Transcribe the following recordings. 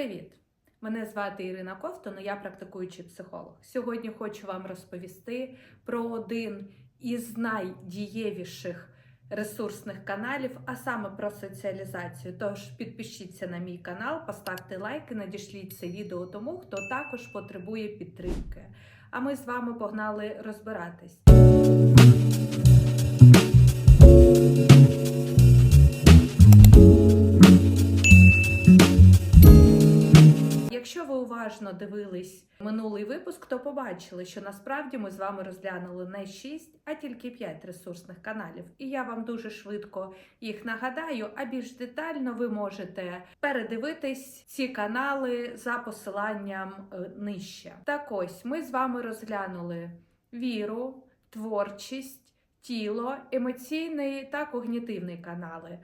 Привіт! Мене звати Ірина Ковтон, я практикуючий психолог. Сьогодні хочу вам розповісти про один із найдієвіших ресурсних каналів, а саме про соціалізацію. Тож підпишіться на мій канал, поставте лайк і надішліть це відео тому, хто також потребує підтримки. А ми з вами погнали розбиратись. Якщо ви уважно дивились минулий випуск, то побачили, що насправді ми з вами розглянули не 6, а тільки 5 ресурсних каналів. І я вам дуже швидко їх нагадаю, а більш детально ви можете передивитись ці канали за посиланням е, нижче. Так ось ми з вами розглянули віру, творчість, тіло, емоційний та когнітивний канали.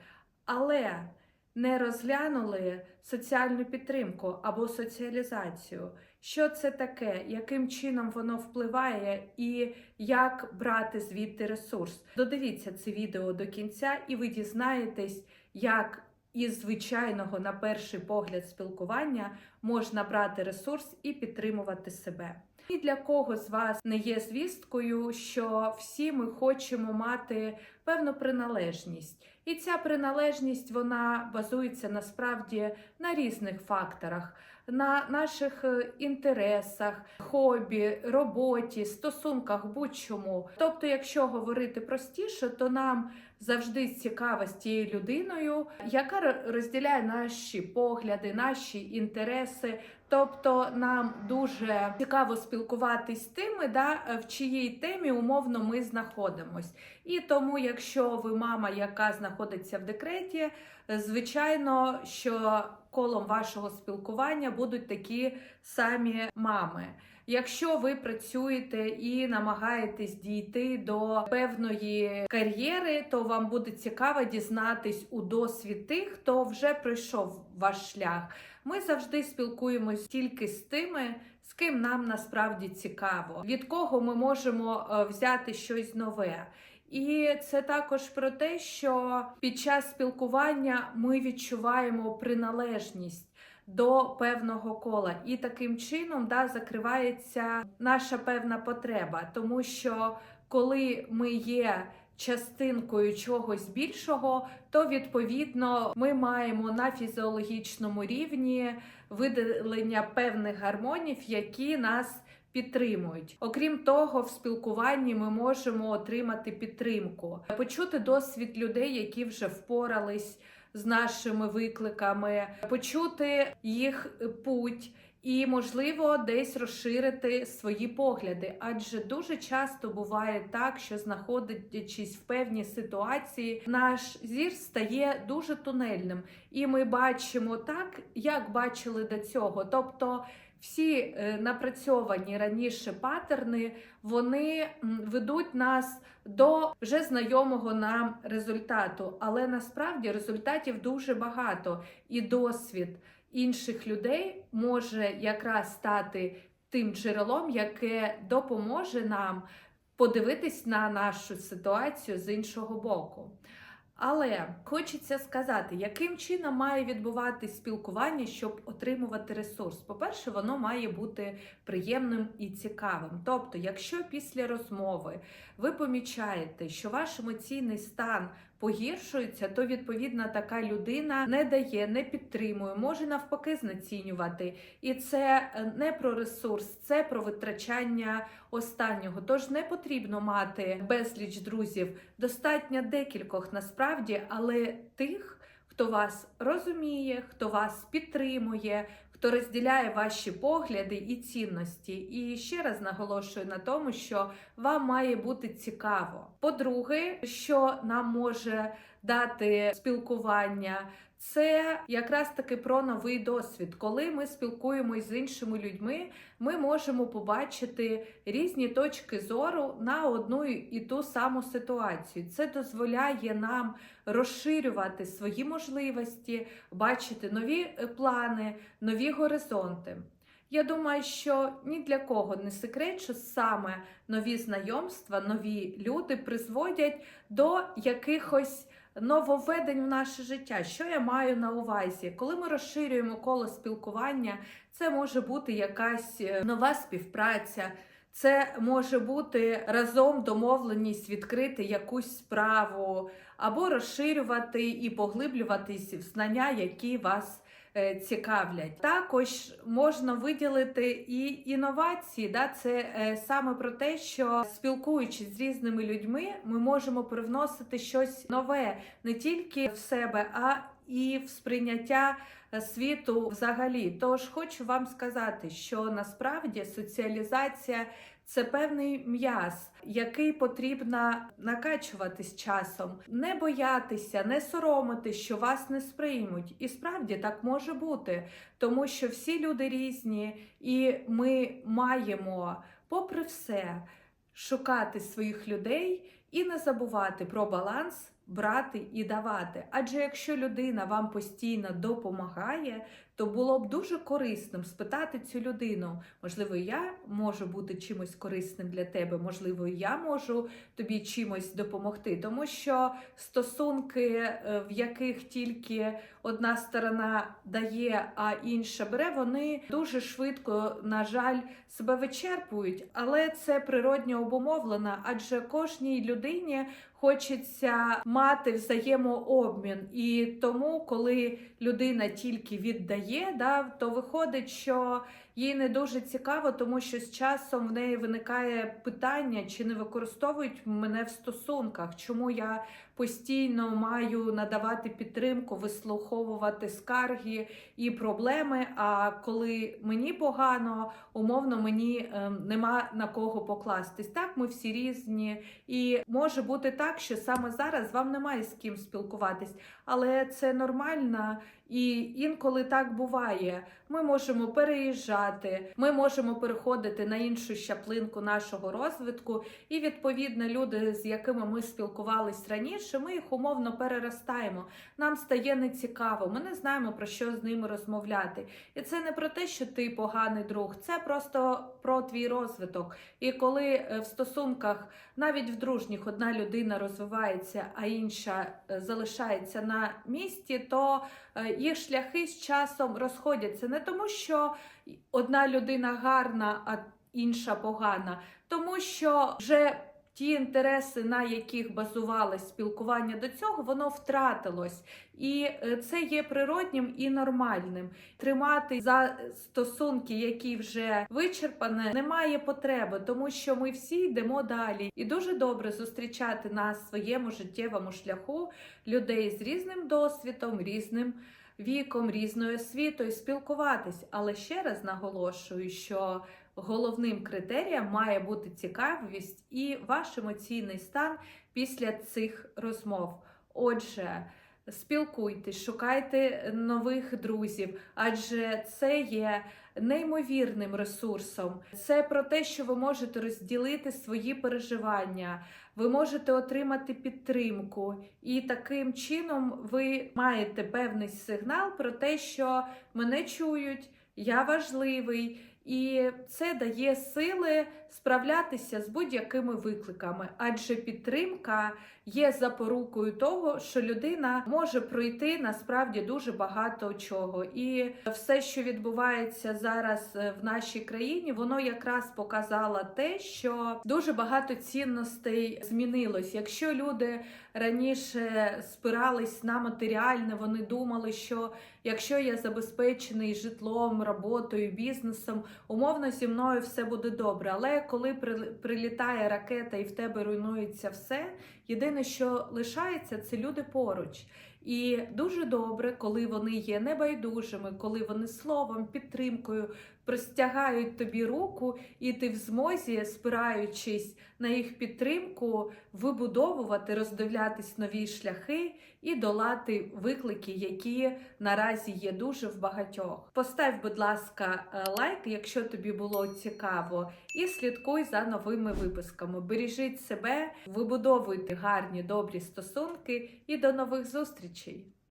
Але не розглянули соціальну підтримку або соціалізацію. Що це таке, яким чином воно впливає, і як брати звідти ресурс? Додивіться це відео до кінця, і ви дізнаєтесь, як із звичайного, на перший погляд, спілкування можна брати ресурс і підтримувати себе. І для кого з вас не є звісткою, що всі ми хочемо мати певну приналежність. І ця приналежність вона базується насправді на різних факторах, на наших е, інтересах, хобі, роботі, стосунках, будь-чому. Тобто, якщо говорити простіше, то нам завжди цікаво з тією людиною, яка розділяє наші погляди, наші інтереси. Тобто нам дуже цікаво спілкуватись з тими, да, в чиїй темі умовно ми знаходимось. І тому, якщо ви мама, яка знаходиться в декреті, звичайно, що колом вашого спілкування будуть такі самі мами. Якщо ви працюєте і намагаєтесь дійти до певної кар'єри, то вам буде цікаво дізнатись у досвід тих, хто вже пройшов ваш шлях. Ми завжди спілкуємось тільки з тими, з ким нам насправді цікаво, від кого ми можемо е, взяти щось нове. І це також про те, що під час спілкування ми відчуваємо приналежність до певного кола, і таким чином да, закривається наша певна потреба, тому що коли ми є частинкою чогось більшого, то відповідно ми маємо на фізіологічному рівні видалення певних гармонів, які нас підтримують. Окрім того, в спілкуванні ми можемо отримати підтримку, почути досвід людей, які вже впорались з нашими викликами, почути їх путь. І, можливо, десь розширити свої погляди, адже дуже часто буває так, що знаходячись в певній ситуації, наш зір стає дуже тунельним, і ми бачимо так, як бачили до цього. Тобто всі е, напрацьовані раніше патерни, вони ведуть нас до вже знайомого нам результату, але насправді результатів дуже багато, і досвід інших людей може якраз стати тим джерелом, яке допоможе нам подивитись на нашу ситуацію з іншого боку. Але хочеться сказати, яким чином має відбуватись спілкування, щоб отримувати ресурс. По-перше, воно має бути приємним і цікавим. Тобто, якщо після розмови ви помічаєте, що ваш емоційний стан погіршується, то відповідна така людина не дає, не підтримує, може навпаки знецінювати. І це е, не про ресурс, це про витрачання останнього. Тож не потрібно мати безліч друзів, достатньо декількох насправді, але тих, хто вас розуміє, хто вас підтримує. Хто розділяє ваші погляди і цінності, і ще раз наголошую на тому, що вам має бути цікаво. По-друге, що нам може дати спілкування, це якраз таки про новий досвід. Коли ми спілкуємось з іншими людьми, ми можемо побачити різні точки зору на одну і ту саму ситуацію. Це дозволяє нам розширювати свої можливості, бачити нові е, плани, нові горизонти. Я думаю, що ні для кого не секрет, що саме нові знайомства, нові люди призводять до якихось нововведень в наше життя. Що я маю на увазі? Коли ми розширюємо коло спілкування, це може бути якась е, нова співпраця. Це може бути разом домовленість відкрити якусь справу, або розширювати і поглиблюватись в знання, які вас цікавлять. Також можна виділити і інновації. Да? Це е, саме про те, що спілкуючись з різними людьми, ми можемо привносити щось нове не тільки в себе, а і в сприйняття е, світу взагалі. Тож хочу вам сказати, що насправді соціалізація це певний м'яз, який потрібно накачувати з часом, не боятися, не соромитись, що вас не сприймуть. І справді так може бути, тому що всі люди різні, і ми маємо, попри все, шукати своїх людей і не забувати про баланс. Брати і давати. Адже якщо людина вам постійно допомагає, то було б дуже корисним спитати цю людину. Можливо, я можу бути чимось корисним для тебе, можливо, я можу тобі чимось допомогти. Тому що стосунки, е, в яких тільки одна сторона дає, а інша бере, вони дуже швидко, на жаль, себе вичерпують. Але це природньо обумовлено, адже кожній людині хочеться мати взаємообмін. І тому, коли людина тільки віддає, да, то виходить, що їй не дуже цікаво, тому що з часом в неї виникає питання, чи не використовують мене в стосунках, чому я постійно маю надавати підтримку, вислуховувати скарги і проблеми. А коли мені погано, умовно мені ем, нема на кого покластись. Так, ми всі різні, і може бути так, що саме зараз вам немає з ким спілкуватись, але це нормально. І інколи так буває. Ми можемо переїжджати, ми можемо переходити на іншу щаплинку нашого розвитку, і відповідно люди, з якими ми спілкувались раніше, ми їх умовно переростаємо. Нам стає нецікаво, ми не знаємо про що з ними розмовляти. І це не про те, що ти поганий друг, це просто про твій розвиток. І коли е, в стосунках, навіть в дружніх, одна людина розвивається, а інша е, залишається на місці, то е, їх шляхи з часом розходяться не тому, що одна людина гарна, а інша погана, тому що вже ті інтереси, на яких базувалось спілкування до цього, воно втратилось. І е, це є природнім і нормальним. Тримати за стосунки, які вже вичерпані, немає потреби, тому що ми всі йдемо далі. І дуже добре зустрічати на своєму життєвому шляху людей з різним досвідом, різним віком, різною освітою, спілкуватись. Але ще раз наголошую, що головним критерієм має бути цікавість і ваш емоційний стан після цих розмов. Отже, спілкуйтесь, шукайте нових друзів, адже це є неймовірним ресурсом. Це про те, що ви можете розділити свої переживання, ви можете отримати підтримку, і таким чином ви маєте певний сигнал про те, що мене чують, я важливий. І це дає сили справлятися з будь-якими викликами, адже підтримка є запорукою того, що людина може пройти насправді дуже багато чого. І все, що відбувається зараз в нашій країні, воно якраз показало те, що дуже багато цінностей змінилось. Якщо люди раніше спирались на матеріальне, вони думали, що якщо я забезпечений житлом, роботою, бізнесом, умовно зі мною все буде добре. Але коли прилітає ракета і в тебе руйнується все, єдине, що лишається, це люди поруч. І дуже добре, коли вони є небайдужими, коли вони словом, підтримкою простягають тобі руку, і ти в змозі, спираючись на їх підтримку, вибудовувати, роздивлятись нові шляхи і долати виклики, які наразі є дуже в багатьох. Постав, будь ласка, е, лайк, якщо тобі було цікаво, і слідкуй за новими випусками. Бережіть себе, вибудовуйте гарні добрі стосунки і до нових зустрічей! gente.